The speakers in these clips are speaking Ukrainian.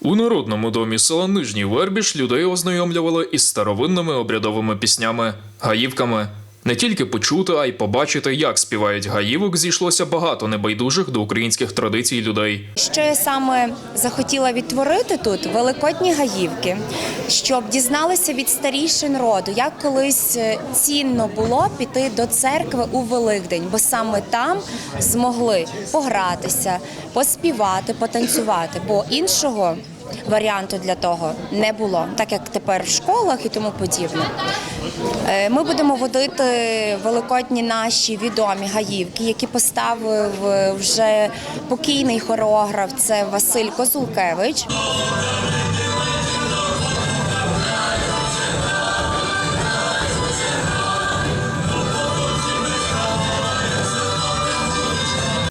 У народному домі села Нижній Вербіш людей ознайомлювали із старовинними обрядовими піснями, гаївками. Не тільки почути, а й побачити, як співають гаївок, зійшлося багато небайдужих до українських традицій людей. Що я саме захотіла відтворити тут великодні гаївки, щоб дізналися від старішин роду, як колись е, цінно було піти до церкви у Великдень, бо саме там змогли погратися, поспівати, потанцювати, бо іншого. Варіанту для того не було, так як тепер в школах і тому подібне. Е, Ми будемо водити великодні наші відомі гаївки, які поставив е, вже покійний хореограф. Це Василь Козулкевич.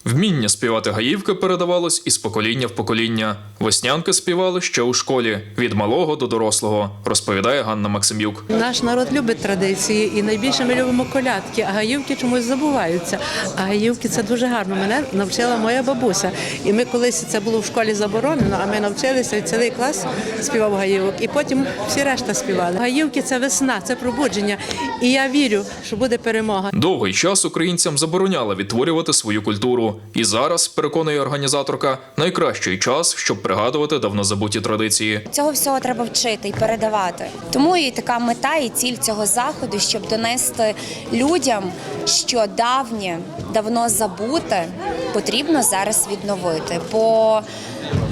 Вміння співати гаївки передавалось із покоління в покоління. Веснянки співали ще у школі від малого до дорослого, розповідає Ганна Максимюк. Наш народ любить традиції, і найбільше ми любимо колядки, а гаївки чомусь забуваються. А гаївки це дуже гарно. Мене навчила моя бабуся. І ми колись це було в школі заборонено, а ми навчилися і цілий клас співав гаївок. І потім всі решта співали. Гаївки це весна, це пробудження. І я вірю, що буде перемога. Довгий час українцям забороняли відтворювати свою культуру. І зараз, переконує організаторка, найкращий час, щоб пригадувати давно забуті традиції. Цього всього треба вчити і передавати. Тому і така мета і ціль цього заходу, щоб донести людям, що давнє, давно забуте, потрібно зараз відновити. Бо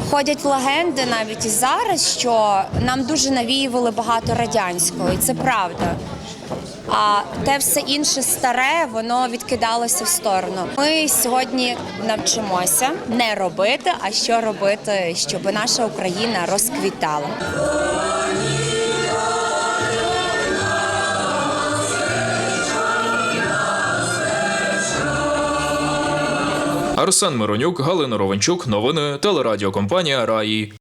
ходять легенди навіть і зараз, що нам дуже навіювали багато радянського, і це правда. А те все інше старе, воно відкидалося в сторону. Ми сьогодні навчимося не робити, а що робити, щоб наша Україна розквітала. Арсен Миронюк, Галина Ровенчук, новини телерадіокомпанія Раї.